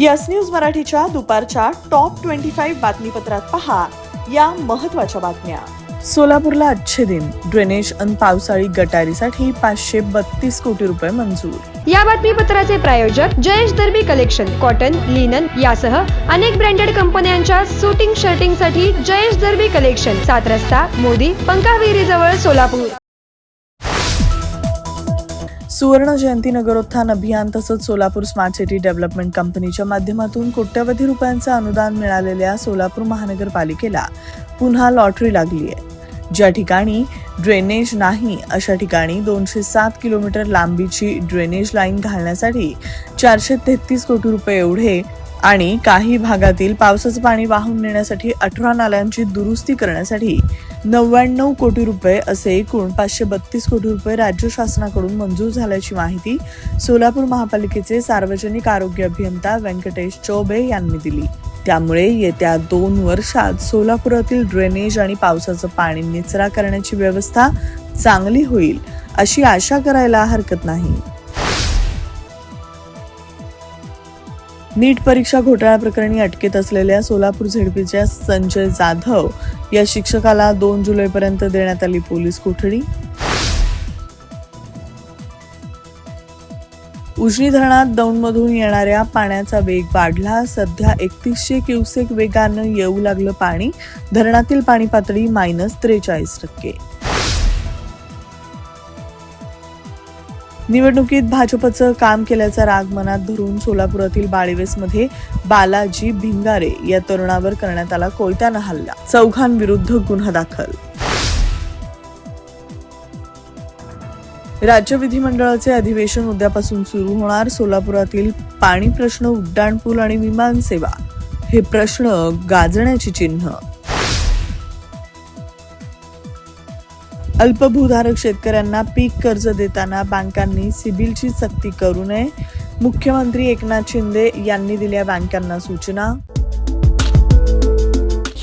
Yes news मराठीच्या दुपारच्या top twenty five बातमीपत्रात पहा या महत्त्वाच्या बातम्या. सोलापूरला अच्छे दिन. ड्रेनेज अन पावसाळी गटारीसाठी पाचशे बत्तीस कोटी रुपये मंजूर. या बातमीपत्राचे प्रायोजक Jayesh Darbi collection cotton linen यासह अनेक ब्रँडेड कंपन्यांच्या सुटिंग शर्टिंगसाठी जयेश दर्बी कलेक्शन सात रस्ता मोदी पंकाविरी जवळ सोलापूर. सुवर्ण जयंती नगरोत्थान अभियान तसंच सोलापूर स्मार्ट सिटी डेव्हलपमेंट कंपनीच्या माध्यमातून कोट्यवधी रुपयांचं अनुदान मिळालेल्या सोलापूर महानगरपालिकेला पुन्हा लॉटरी लागली आहे. ज्या ठिकाणी ड्रेनेज नाही अशा ठिकाणी दोनशे सात किलोमीटर लांबीची ड्रेनेज लाईन घालण्यासाठी चारशे तेहतीस कोटी रुपये एवढे आणि काही भागातील पावसाचं पाणी वाहून नेण्यासाठी अठरा नाल्यांची दुरुस्ती करण्यासाठी नव्याण्णव कोटी रुपये असे एकूण पाचशे बत्तीस कोटी रुपये राज्य शासनाकडून मंजूर झाल्याची माहिती सोलापूर महापालिकेचे सार्वजनिक आरोग्य अभियंता व्यंकटेश चौबे यांनी दिली. त्यामुळे येत्या दोन वर्षात सोलापुरातील ड्रेनेज आणि पावसाचं पाणी निचरा करण्याची व्यवस्था चांगली होईल अशी आशा करायला हरकत नाही. नीट परीक्षा घोटाळा प्रकरणी अटकेत असलेल्या सोलापूर झेडपीच्या संजय जाधव या शिक्षकाला दोन जुलैपर्यंत देण्यात आली पोलीस कोठडी. उजनी धरणात दौंडमधून येणाऱ्या पाण्याचा वेग वाढला. सध्या एकतीसशे क्युसेक वेगानं येऊ लागलं पाणी. धरणातील पाणी पातळी मायनस त्रेचाळीस टक्के. निवडणुकीत भाजपचं काम केल्याचा राग मनात धरून सोलापुरातील बाळेवेसमध्ये बालाजी भिंगारे या तरुणावर करण्यात आला कोयत्यानं हल्ला. चौघांविरुद्ध गुन्हा दाखल. राज्य विधिमंडळाचे अधिवेशन उद्यापासून सुरू होणार. सोलापुरातील पाणी प्रश्न उड्डाणपूल आणि विमान सेवा हे प्रश्न गाजण्याची चिन्ह. अल्पभूधारक शेतकऱ्यांना पीक कर्ज देताना बँकांनी सिबिलची सक्ती करू नये. मुख्यमंत्री एकनाथ शिंदे यांनी दिल्या बँकांना सूचना.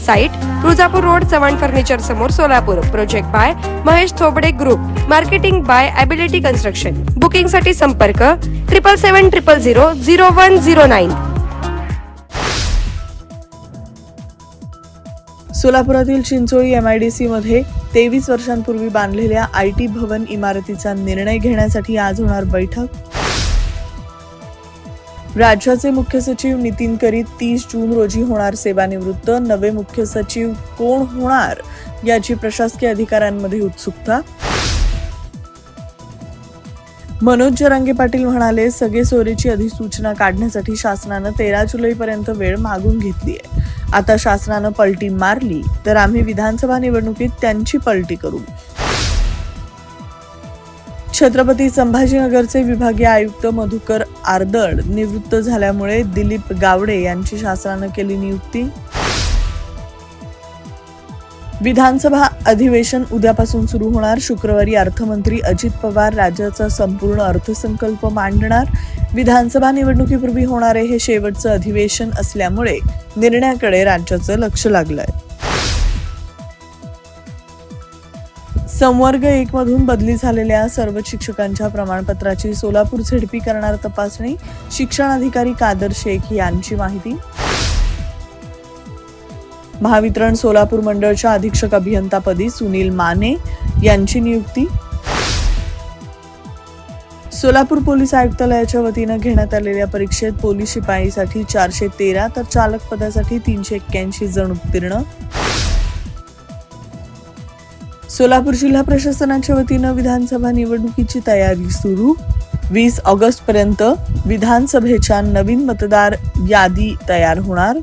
Site Tuljapur road Chavan furniture समोर Solapur. Project by Mahesh Thobade group marketing by ability construction बुकिंगसाठी संपर्क triple seven triple zero zero one zero nine सोलापुरातील Chincholi MIDC मध्ये तेवीस वर्षांपूर्वी बांधलेल्या आय टी भवन इमारतीचा निर्णय घेण्यासाठी आज होणार बैठक. राज्याचे मुख्य सचिव नितीन करीत तीस जून रोजी होणार सेवानिवृत्त. नवे मुख्य सचिव कोण होणार याची प्रशासकीय अधिकाऱ्यांमध्ये उत्सुकता. मनोज जरांगे पाटील म्हणाले सगळे सोयरीची अधिसूचना काढण्यासाठी शासनानं तेरा जुलैपर्यंत वेळ मागून घेतली आहे. आता शासनानं पलटी मारली तर आम्ही विधानसभा निवडणुकीत त्यांची पलटी करू. छत्रपती संभाजीनगरचे विभागीय आयुक्त मधुकर आर्दड निवृत्त झाल्यामुळे दिलीप गावडे यांची शासनानं केली नियुक्ती. विधानसभा अधिवेशन उद्यापासून सुरू होणार. शुक्रवारी अर्थमंत्री अजित पवार राज्याचा संपूर्ण अर्थसंकल्प मांडणार. विधानसभा निवडणुकीपूर्वी होणारे हे शेवटचं अधिवेशन असल्यामुळे निर्णयाकडे राज्याचं लक्ष लागलंय. संवर्ग एकमधून बदली झालेल्या सर्व शिक्षकांच्या प्रमाणपत्राची सोलापूर झेडपी करणार तपासणी शिक्षण अधिकारी कादर शेख यांची माहिती. महावितरण सोलापूर मंडळच्या अधीक्षक अभियंतापदी सुनील माने यांची नियुक्ती. सोलापूर पोलीस आयुक्तालयाच्या वतीनं घेण्यात आलेल्या परीक्षेत पोलीस शिपाईसाठी चारशे तेरा तर चालक पदासाठी तीनशे एक्क्याऐंशी जण उत्तीर्ण. सोलापूर जिल्हा प्रशासनाच्या वतीनं विधानसभा निवडणुकीची तयारी सुरू. वीस ऑगस्ट पर्यंत विधानसभेच्या नवीन मतदार यादी तयार होणार.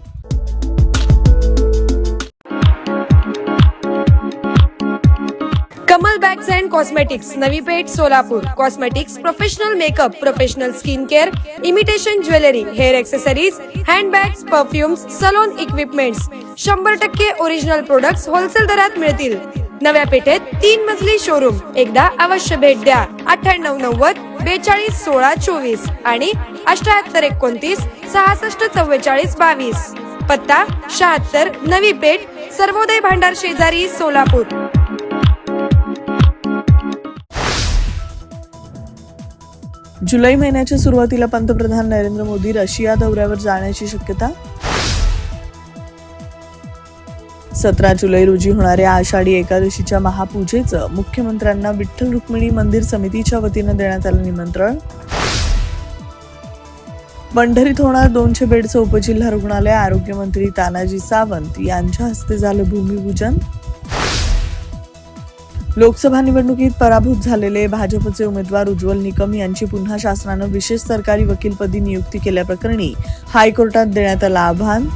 Kamal bags and cosmetics Navi Peth Solapur. Cosmetics professional makeup professional skin care imitation jewellery hair accessories handbags perfumes salon equipments शंभर टक्के ओरिजिनल प्रोडक्ट्स होलसेल दरात मिळतील. नव्या पेठेत तीन मजली शोरूम एकदा अवश्य भेट द्या. अठ्ठ्याण्णव नव्वद बेचाळीस सोळा चोवीस आणि अठ्याहत्तर एकोणतीस सहासष्ट चव्वेचाळीस बावीस. पत्ता शहात्तर नवी पेठ सर्वोदय भांडार शेजारी सोलापूर. जुलै महिन्याच्या सुरुवातीला पंतप्रधान नरेंद्र मोदी रशिया दौऱ्यावर जाण्याची शक्यता? सतरा जुलै रोजी होणाऱ्या आषाढी एकादशीच्या महापूजेचं मुख्यमंत्र्यांना विठ्ठल रुक्मिणी मंदिर समितीच्या वतीनं देण्यात आलं निमंत्रण. पंढरीत होणार दोनशे बेडचं उपजिल्हा रुग्णालय आरोग्यमंत्री तानाजी सावंत यांच्या हस्ते झालं भूमिपूजन. लोकसभा निवडणुकीत पराभूत झालेले भाजपचे उमेदवार उज्ज्वल निकम यांची पुन्हा शासनानं विशेष सरकारी वकीलपदी नियुक्ती केल्याप्रकरणी हायकोर्टात देण्यात आलं आव्हान.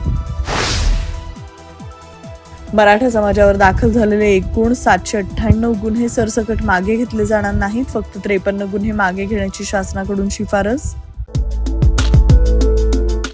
मराठा समाजावर दाखल झालेले एकूण सातशे अठ्ठ्याण्णव गुन्हे सरसकट मागे घेतले जाणार नाहीत. फक्त त्रेपन्न गुन्हे मागे घेण्याची शासनाकडून शिफारस.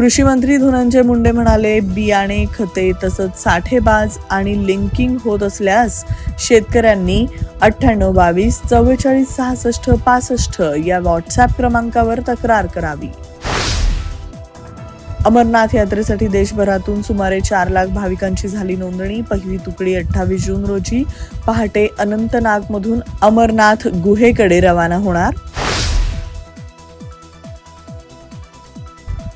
कृषी मंत्री धनंजय मुंडे म्हणाले बियाणे खते तसंच साठेबाज आणि लिंकिंग होत असल्यास शेतकऱ्यांनी अठ्ठ्याण्णव बावीस चव्वेचाळीस सहासष्ट पासष्ट या व्हॉट्सअप क्रमांकावर तक्रार करावी. अमरनाथ यात्रेसाठी देशभरातून सुमारे चार लाख भाविकांची झाली नोंदणी. पहिली तुकडी अठ्ठावीस जून रोजी पहाटे अनंतनागमधून अमरनाथ गुहेकडे रवाना होणार.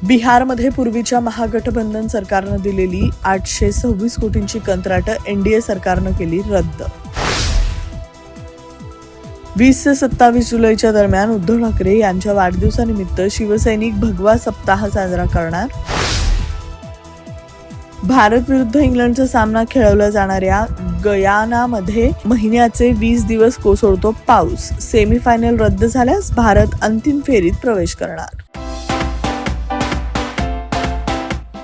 बिहारमध्ये पूर्वीच्या महागठबंधन सरकारनं दिलेली आठशे सव्वीस कोटींची कंत्राटं एनडीए सरकारनं केली रद्द. वीस ते सत्तावीस जुलैच्या दरम्यान उद्धव ठाकरे यांच्या वाढदिवसानिमित्त शिवसैनिक भगवा सप्ताह साजरा करणार. भारत विरुद्ध इंग्लंडचा सामना खेळवला जाणाऱ्या गयानामध्ये महिन्याचे वीस दिवस कोसळतो पाऊस. सेमीफायनल रद्द झाल्यास भारत अंतिम फेरीत प्रवेश करणार.